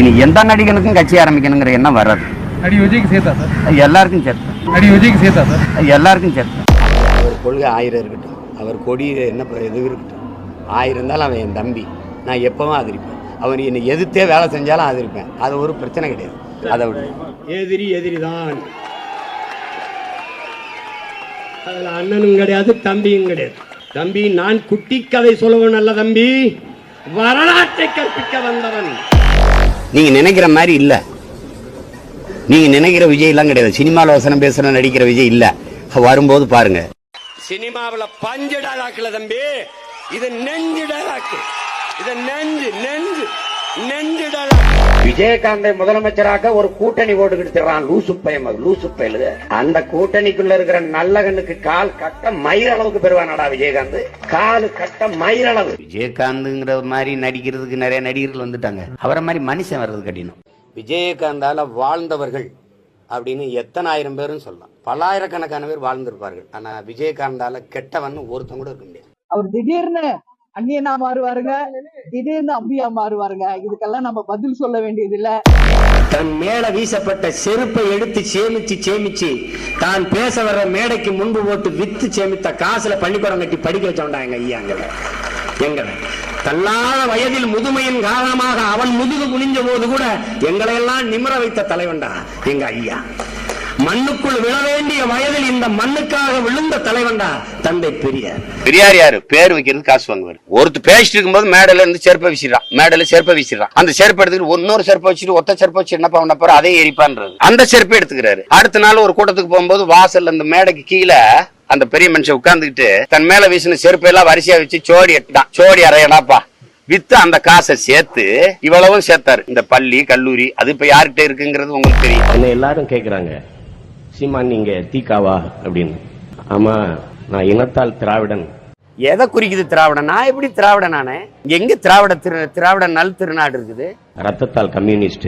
இனி எந்த நடிகனுக்கும் கட்சி ஆரம்பிக்கணுங்கிற எண்ணம் வராது. நடி விஜய்க்கு சேர்த்தா சார்? எல்லாருக்கும் சேர்த்து. நடி விஜய்க்கு சேர்த்தா சார்? எல்லாருக்கும் சேர்த்து. அவர் கொள்கை ஆயிரம் இருக்கட்டும். அவர் கொடி என்ன இது இருக்கட்டும். ஆயிரம் இருந்தாலும் அவன் என் தம்பி. நான் எப்பவும் ஆதரிப்பேன். அவன் என்னை எதிர்த்தே வேலை செஞ்சாலும் ஆதரிப்பேன். அது ஒரு பிரச்சனை கிடையாது. அதை விட. எதிரி எதிரி தான் அதில் அண்ணனும் கிடையாது தம்பியும் கிடையாது. தம்பி நான் குட்டி கதை சொல்லவன் அல்ல தம்பி. வரலாற்றை கற்பிக்க வந்தவன். நீங்க நினைக்கிற மாதிரி இல்ல. நீங்க நினைக்கிற விஜய் எல்லாம் கிடையாது. சினிமாவில் வசனம் பேசுகிற நடிக்கிற விஜய் இல்ல. வரும்போது பாருங்க. சினிமாவில் பஞ்சு டாலாக்குல தம்பி இது நெஞ்சு டாலாக்கு இது நெஞ்சு நெஞ்சு. விஜயகாந்தை முதலமைச்சராக ஒரு கூட்டணி ஓட்டு கிடைச்சிடறான் லூசு பயம் லூசு பயலு அந்த கூட்டணிக்குள்ள இருக்கிற நல்லகனுக்கு கால் கட்ட மயிர் அளவுக்கு பெறுவானடா விஜயகாந்த். காலு கட்ட மயிர் அளவு. விஜயகாந்த்ங்கிற மாதிரி நடிக்கிறதுக்கு நிறைய நடிகர்கள் வந்துட்டாங்க. அவரை மாதிரி மனுஷன் வர்றது கடினம். விஜயகாந்தால வாழ்ந்தவர்கள் அப்படின்னு எத்தனை ஆயிரம் பேரும் சொல்லலாம். பல்லாயிரக்கணக்கான பேர் வாழ்ந்திருப்பார்கள். ஆனா விஜயகாந்தால கெட்டவன் ஒருத்தன் கூட இருக்க முடியாது. அவர் திடீர்னு அந்நியனா மாறுவாருங்க. திடீர்னு அம்பியா மாறுவாருங்க. இதுக்கெல்லாம் நம்ம பதில் சொல்ல வேண்டியது இல்ல தன் மேல வீசப்பட்ட செருப்பை எடுத்து சேமிச்சு சேமிச்சு தான் பேச வர்ற மேடைக்கு முன்பு போட்டு வித்து சேமித்த காசுல பள்ளிக்கூடம் கட்டி படிக்க வச்சவன்டா எங்க ஐயா எங்களை எங்களை தள்ளாத வயதில் முதுமையின் காரணமாக அவன் முதுகு குனிஞ்ச போது கூட எங்களை எல்லாம் நிமிர வைத்த தலைவன்டா எங்க ஐயா? மண்ணுக்குள் விழ வேண்டிய வயதில் இந்த மண்ணுக்காக விழுந்த தலைவன்டா தந்தை பெரியார். பெரியார் யாரு? பேர் வைக்கிறது காசு வாங்குவார். ஒருத்தர் பேசிட்டு இருக்கும்போது மேடையில இருந்து செருப்பை வீசிடுறான். மேடையில செருப்பை வீசிடுறான். அந்த செருப்பை எடுத்துட்டு இன்னொரு செருப்பை வச்சுட்டு ஒத்த செருப்பை வச்சு என்னப்பா பண்ண போற அதே எரிப்பான்றது. அந்த செருப்பை எடுத்துக்கிறாரு. அடுத்த நாள் ஒரு கூட்டத்துக்கு போகும்போது வாசல்ல அந்த மேடைக்கு கீழே அந்த பெரிய மனுஷன் உட்கார்ந்துகிட்டு தன் மேல வீசின செருப்பை எல்லாம் வரிசையா வச்சு சோடி எட்டான். சோடி அறையடாப்பா வித்து அந்த காசை சேர்த்து இவ்வளவும் சேர்த்தாரு. இந்த பள்ளி கல்லூரி அது இப்ப யார்கிட்ட இருக்குங்கிறது உங்களுக்கு தெரியும். என்ன எல்லாரும் கேக்குறாங்க. சீமான் நீங்க தீக்காவா அப்படின்னு. ஆமா நான் இனத்தால் திராவிடன். எதை குறிக்குது திராவிடம் நான் எப்படி திராவிடன் நானே எங்க திராவிட திரு திராவிட நல் திருநாடு இருக்குது? ரத்தத்தால் கம்யூனிஸ்ட்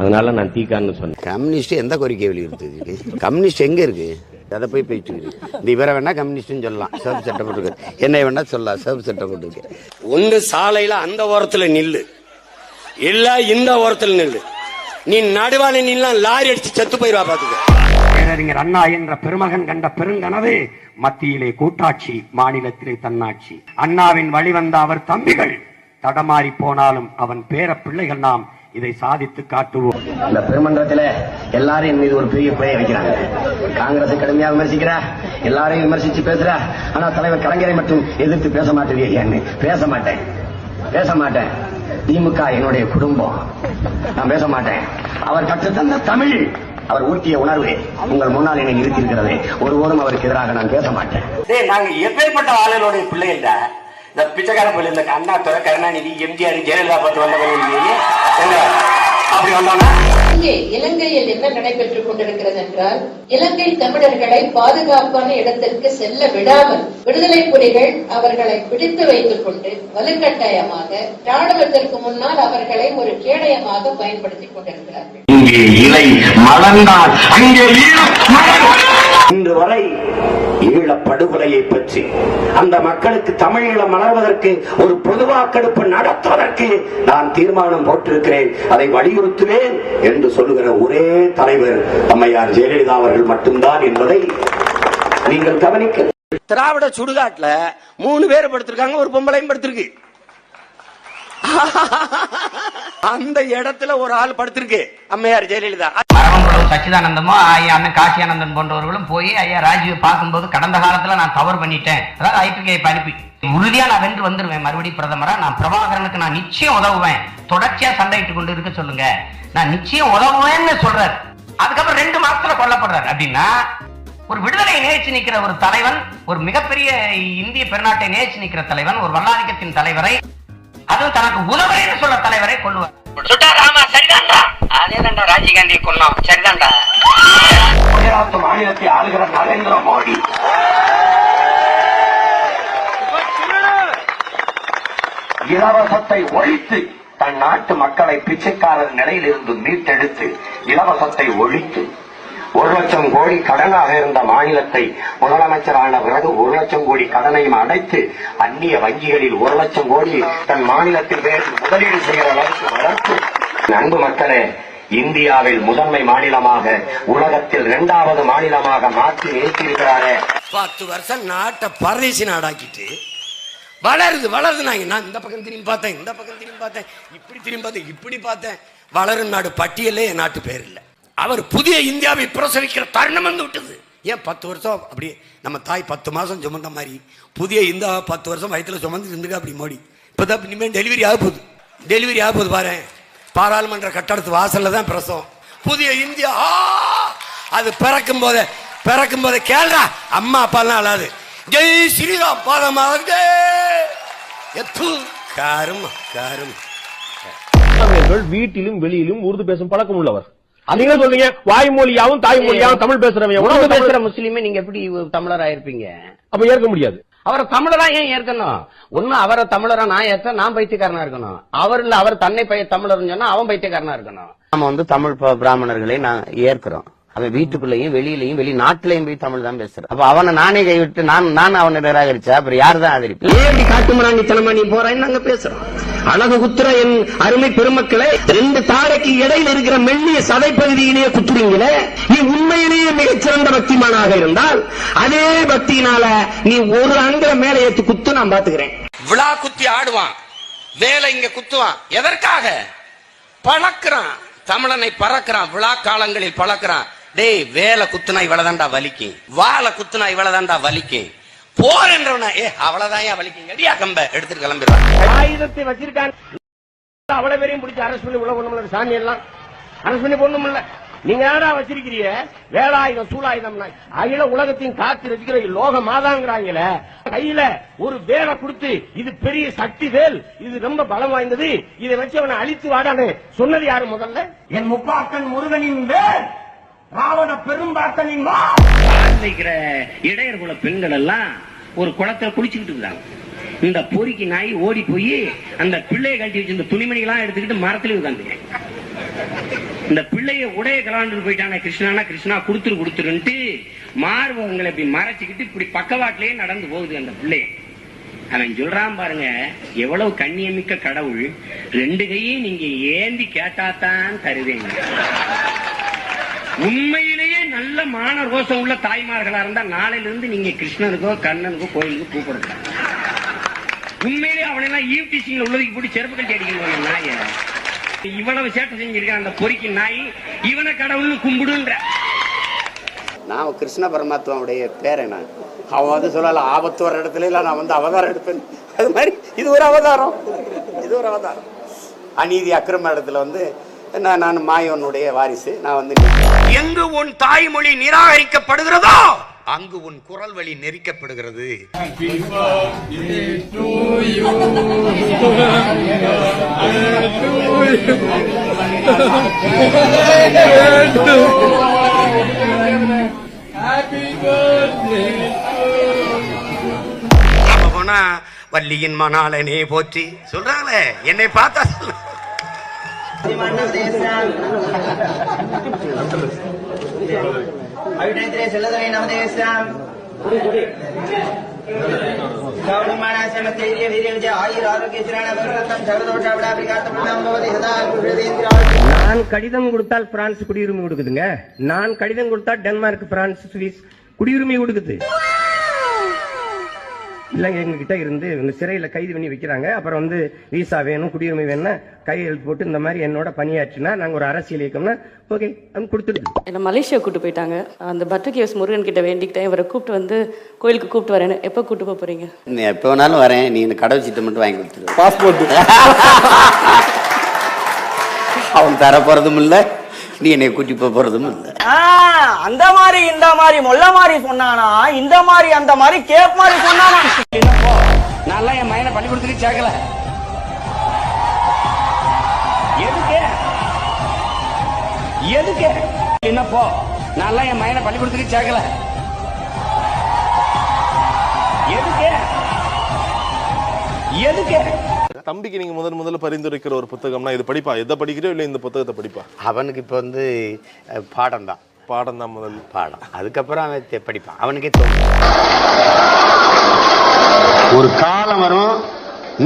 அதனால நான் தீக்கான்னு சொன்னேன். கம்யூனிஸ்ட் எந்த கோரிக்கை வலியுறுத்துது? கம்யூனிஸ்ட் எங்க இருக்கு? அதை போய் போயிட்டு இருக்கு இந்த இவரை வேணா கம்யூனிஸ்ட்னு சொல்லலாம். சிவப்பு சட்டை போட்டுருக்கு. என்னை வேணா சொல்லலாம். சிவப்பு சட்டை போட்டுருக்கு. ஒன்று சாலையில அந்த ஓரத்துல நில்லு. இல்ல இந்த ஓரத்துல நில்லு. நீ நடுவால நில்லாம் லாரி அடிச்சு செத்து போயிருவா பாத்துக்க. பேரறிஞர் அண்ணா என்ற பெருமகன் கண்ட பெருங்கனவு மத்தியிலே கூட்டாட்சி மாநிலத்திலே தன்னாட்சி. அண்ணாவின் வழிவந்த அவர் தம்பிகள். தடமாறி போனாலும் அவன் பேர பிள்ளைகள் நாம் இதை சாதித்து காட்டுவோம். இந்த பெருமன்றத்தில் எல்லாரும் என் மீது ஒரு பெரிய பிழைய வைக்கிறாங்க. காங்கிரஸ் கடுமையாக விமர்சிக்கிறா? எல்லாரையும் விமர்சிச்சு பேசுற? ஆனா தலைவர் கலைஞரை மட்டும் எதிர்த்து பேச மாட்டேன் பேச மாட்டேன். பேச மாட்டேன். திமுக என்னுடைய குடும்பம். நான் பேச மாட்டேன். அவர் கற்று தந்த தமிழ். அவர் ஊட்டிய உணர்வு உங்கள் முன்னால் என்னை நிறுத்தி இருக்கிறது ஒருபோதும் அவருக்கு எதிராக நான் பேச மாட்டேன் நாங்க எப்பேற்பட்ட ஆளுநருடைய பிள்ளைகள்டா? இந்த பிச்சைக்கார பிள்ளை இந்த அண்ணா துறை கருணாநிதி எம்ஜிஆர் ஜெயலலிதா பார்த்து வந்தவங்க அப்படி வந்தானா அங்கே இலங்கையில் என்ன நடைபெற்றுக் கொண்டிருக்கிறது என்றால் இலங்கை தமிழர்களை பாதுகாப்பான இடத்திற்கு செல்ல விடாமல் விடுதலை புலிகள் அவர்களை பிடித்து வைத்துக் கொண்டு வலுக்கட்டாயமாக ராணுவத்திற்கு முன்னால் அவர்களை ஒரு கேடயமாக பயன்படுத்திக் கொண்டிருக்கிறார்கள். இங்கே இலை மலர்ந்தால் அங்கே ஈழ படுகொலையை பற்றி அந்த மக்களுக்கு தமிழீழம் மலர்வதற்கு ஒரு பொது வாக்கெடுப்பு நடத்துவதற்கு நான் தீர்மானம் போட்டிருக்கிறேன். அதை வலியுறுத்துவேன் என்று சொல்லுகிற ஒரே தலைவர் அம்மையார் ஜெயலலிதா அவர்கள் மட்டும்தான் என்பதை நீங்கள் கவனிக்க திராவிட சுடுகாட்டுல மூணு பேர் படுத்திருக்காங்க ஒரு பொம்பளையும் படுத்திருக்கு. அந்த இடத்துல ஒரு ஆள் படுத்திருக்கு அம்மையார் ஜெயலலிதா. சச்சிதானந்தமோ ஐயா அண்ணன் காசியானந்தன் போன்றவர்களும் போய் ஐயா ராஜீவை பார்க்கும்போது கடந்த காலத்துல நான் தவறு பண்ணிட்டேன். அதாவது ஐபிகே அனுப்பி உறுதியா நான் வென்று வந்துருவேன். மறுபடியும் பிரதமரா நான் பிரபாகரனுக்கு நான் நிச்சயம் உதவுவேன். தொடர்ச்சியா சண்டையிட்டு கொண்டு இருக்க சொல்லுங்க. நான் நிச்சயம் உதவுவேன்னு சொல்றாரு. அதுக்கப்புறம் ரெண்டு மாசத்துல கொல்லப்படுறாரு. அப்படின்னா ஒரு விடுதலையை நேர்ச்சி நிக்கிற ஒரு தலைவன் ஒரு மிகப்பெரிய இந்திய பெருநாட்டை நேர்ச்சி நிக்கிற தலைவன் ஒரு வல்லாதிக்கத்தின் தலைவரை அதுவும் தனக்கு உதவுறேன்னு சொல்ல தலைவரை கொள்ளுவார் ஆமா சரிதான்டா அதேதான்டா கொன்னோம் சரிதான்டா குஜராத் மாநிலத்தை ஆளுகிற நரேந்திர மோடி. இலவசத்தை ஒழித்து தன் நாட்டு மக்களை பிச்சைக்காரர் நிலையிலிருந்து மீட்டெடுத்து இலவசத்தை ஒழித்து ஒரு லட்சம் கோடி கடனாக இருந்த மாநிலத்தை முதலமைச்சரான பிறகு ஒரு லட்சம் கோடி கடனையும் அடைத்து அந்நிய வங்கிகளில் ஒரு லட்சம் கோடி தன் மாநிலத்தில் முதலீடு செய்கிற அளவுக்கு வளர்த்து அன்பு மக்களே இந்தியாவில் முதன்மை மாநிலமாக உலகத்தில் இரண்டாவது மாநிலமாக மாற்றி நிறுத்தியிருக்கிறாரே. பத்து வருஷம் நாட்டை பரதேசி நாடாக்கிட்டு வளருது வளருது. நான் நான் இந்த பக்கம் திரும்பி பார்த்தேன் இந்த பக்கம் திரும்பி பார்த்தேன் இப்படி திரும்பி பார்த்தேன் இப்படி பார்த்தேன். வளரும் நாடு பட்டியலே என் நாட்டு பேர் இல்லை. அவர் புதிய இந்தியாவை பிரசவிக்கிற தருணம் வந்து விட்டது. ஏன் பத்து வருஷம் அப்படி நம்ம தாய் பத்து மாதம் சுமந்த மாதிரி புதிய இந்தியா பத்து வருஷம் வயிற்றுல சுமந்து இருந்துக்க அப்படி மோடி? இப்போதான் இனிமேல் டெலிவரி ஆக போகுது. டெலிவரி ஆக போகுது பாரு பாராளுமன்ற கட்டடத்து வாசலில் தான் பிரசவம். புதிய இந்தியா அது பிறக்கும் போதே பிறக்கும் போதே கேள்றா அம்மா அப்பாலாம் அழாது. ஜெய் ஸ்ரீராம் பாதமாக எத்து காரும் காரும் வீட்டிலும் வெளியிலும் உருது பேசும் பழக்கம் உள்ளவர். நீங்க சொல்றீங்க. வாய்மொழியாவும் தாய்மொழியாவும் தமிழ் பேசுறவங்க உணவு பேசுற முஸ்லீமே நீங்க எப்படி தமிழரா இருப்பீங்க அப்ப ஏற்க முடியாது. அவரை தமிழரா ஏன் ஏற்கணும்? ஒண்ணு அவரை தமிழரா நான் ஏற்ற நான் பைத்தியக்காரனா இருக்கணும். அவர் இல்ல அவர் தன்னை பைய தமிழர்னு சொன்னா அவன் பைத்தியக்காரனா இருக்கணும். நம்ம வந்து தமிழ் ப- பிராமணர்களை நான் ஏற்கிறோம். அவன் வீட்டுக்குள்ளேயும் வெளியிலையும் வெளிநாட்டிலையும் போய் தமிழ் தான் பேசுறான் அப்ப அவனை நானே கைவிட்டு நான் நான் அவனை நிராகரிச்சா அப்புறம் யார் தான் ஆதரிப்பு? ஏன் காட்டுமராண்டித்தனமா நீ போறேன்னு நாங்க பேசுறோம். அழகு குத்துற என் அருமை பெருமக்களே ரெண்டு தாடைக்கு இடையில இருக்கிற மெல்லிய சதை பகுதியிலேயே குத்துறீங்களே நீ உண்மையிலேயே மிகச்சிறந்த பக்திமானாக இருந்தால் அதே பக்தியினால நீ ஒரு அங்க மேல ஏத்து குத்து நான் பாத்துக்கிறேன் விழா குத்தி ஆடுவான் வேலை இங்க குத்துவான். எதற்காக? பழக்கிறான் தமிழனை பறக்கிறான் விழா காலங்களில் பழக்கிறான். டேய் வேலை குத்துனா இவ்வளவுதான்டா வலிக்கும் வாழை குத்துனா இவ்வளவுதான்டா வலிக்கும் போர் என்றவன ஏ அவ்வளவுதான் வலிக்கும் அடியா கம்ப. எடுத்துட்டு கிளம்பிடுறான் ஆயுதத்தை வச்சிருக்காங்க அவ்வளவு பேரையும் பிடிச்சி அரசு பண்ணி உள்ள ஒண்ணும் சாமி எல்லாம். அரசு பண்ணி பொண்ணும் இல்ல நீங்க யாரா வச்சிருக்கிறீங்க? வேலாயுதம் சூலாயுதம் அகில உலகத்தையும் காத்து இருக்கிற லோக மாதாங்கிறாங்களே கையில ஒரு வேலை கொடுத்து இது பெரிய சக்தி வேல் இது ரொம்ப பலம் வாய்ந்தது. இதை வச்சு அவனை அழித்து வாடான்னு சொன்னது யாரு முதல்ல? என் முப்பாக்கன் முருகனின் வேல். ராவண பெரும்பாத்தனின் இடையர் குல பெண்கள் எல்லாம் ஒரு குளத்துல குளிச்சுக்கிட்டு இருந்தாங்க. இந்த பொறிக்கு நாய் ஓடி போய் அந்த பிள்ளையை கட்டி வச்சிருந்த துணிமணிகளாம் எடுத்துக்கிட்டு மரத்துல உட்காந்துங்க இந்த பிள்ளைய உடைய கலாண்டு போயிட்டான கிருஷ்ணானா கிருஷ்ணா குடுத்துரு குடுத்துருன்ட்டு மார்பகங்களை இப்படி மறைச்சுக்கிட்டு இப்படி பக்கவாட்டிலேயே நடந்து போகுது அந்த பிள்ளைய. அவன் சொல்றான் பாருங்க எவ்வளவு கண்ணியமிக்க கடவுள் ரெண்டு கையும் நீங்க ஏந்தி கேட்டாதான் தருவேங்க உண்மையிலேயே நல்ல மான ரோசம் உள்ள தாய்மார்களா இருந்தா நாளையில இருந்து நீங்க கிருஷ்ணனுக்கோ கண்ணனுக்கோ கோயிலுக்கோ கூப்பிடுங்க. உண்மையிலேயே அவனெல்லாம் ஈவ் டீச்சிங்ல உள்ளதுக்கு போட்டு செருப்பு கட்டி அடிக்கணும் நாய. இவ்வளவு சேட்டை செஞ்சிருக்கான் அந்த பொறிக்கு நாய். இவனை கடவுள்னு கும்பிடுன்ற. நான் கிருஷ்ண பரமாத்மாவுடைய பேரை நான். அவன் வந்து சொல்லல ஆபத்து வர இடத்துல இல்லை நான் வந்து அவதாரம் எடுப்பேன். அது மாதிரி இது ஒரு அவதாரம். இது ஒரு அவதாரம். அநீதி அக்கிரம இடத்துல வந்து நான் நான் மாயோனுடைய வாரிசு. நான் வந்து எங்கு உன் தாய்மொழி நிராகரிக்கப்படுகிறதோ அங்கு உன் குரல் வழி நெரிக்கப்படுகிறது. போனா வள்ளியின் மணாலனே போற்றி. சொல்றாங்களே என்னை பார்த்தா சொல்ல நான் கடிதம் கொடுத்தால் பிரான்ஸ் குடியுரிமை கொடுக்குதுங்க. நான் கடிதம் கொடுத்தா டென்மார்க் பிரான்ஸ் சுவிஸ் குடியுரிமை கொடுக்குது. இல்லைங்க எங்க கிட்ட இருந்து இந்த சிறையில கைது பண்ணி வைக்கிறாங்க. அப்புறம் வந்து விசா வேணும் குடியுரிமை வேணும்னா கையெழுத்து போட்டு இந்த மாதிரி என்னோட பணியாற்றினா நாங்க ஒரு அரசியல் இயக்கம்னா ஓகே அவங்க கொடுத்துடுது என்னை மலேசியா கூட்டு போயிட்டாங்க. அந்த பட்டர்கேஸ் முருகன் கிட்ட வேண்டிக்கிட்டேன். இவரை கூப்பிட்டு வந்து கோயிலுக்கு கூப்பிட்டு வரேன்னு. எப்போ கூட்டு போக போறீங்க? நீ எப்போ வேணாலும் வரேன். நீ இந்த கடவுள் சீட்டை மட்டும் வாங்கி கொடுத்துரு பாஸ்போர்ட் அவன் தர போறதும் இல்ல. நீ என்னை கூட்டி போறதும் இல்ல. அந்த மாதிரி இந்த மாதிரி மொல்ல மாதிரி சொன்னானா இந்த மாதிரி அந்த மாதிரி கேப் மாதிரி சொன்னானா. நல்லா என் மயனை பள்ளிக்கூடத்துக்கு சேர்க்கல. எதுக்கு? எதுக்கு? என்னப்போ நல்லா என் மயனை பள்ளிக்கூடத்துக்கு சேர்க்கல. எதுக்கு? எதுக்கு? தம்பிக்கு நீங்க முதன் முதல்ல பரிந்துரைக்கிற ஒரு புத்தகம்னா இது படிப்பா? எதை படிக்கிறோ இல்ல இந்த புத்தகத்தை படிப்பா? அவனுக்கு இப்போ வந்து பாடம் தான். பாடம் தான் முதல். பாடம். அதுக்கப்புறம் அவன் படிப்பான். அவனுக்கே தோணும் ஒரு காலம் வரும்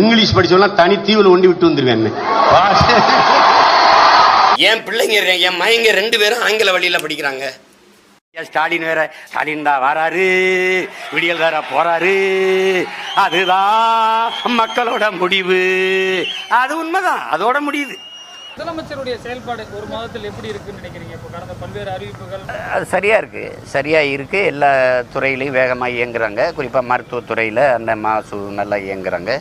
இங்கிலீஷ் படிச்சவனா தனி தீவுல ஒண்டி விட்டு வந்துருவேன் என் பிள்ளைங்க என் மயங்க ரெண்டு பேரும் ஆங்கில வழியில படிக்கிறாங்க? ஸ்டாலின் வேற ஸ்டாலின் தான் வராரு விடியல் வேற போறாரு. அதுதான் மக்களோட முடிவு. அது உண்மைதான் அதோட முடியுது. முதலமைச்சருடைய செயல்பாடு ஒரு மாதத்தில் எப்படி இருக்குன்னு நினைக்கிறீங்க? இப்போ கடந்த பல்வேறு அறிவிப்புகள். அது சரியா இருக்கு சரியா இருக்கு. எல்லா துறையிலையும் வேகமாக இயங்குறாங்க. குறிப்பாக மருத்துவத்துறையில் அந்த மாசு நல்லா இயங்குறாங்க.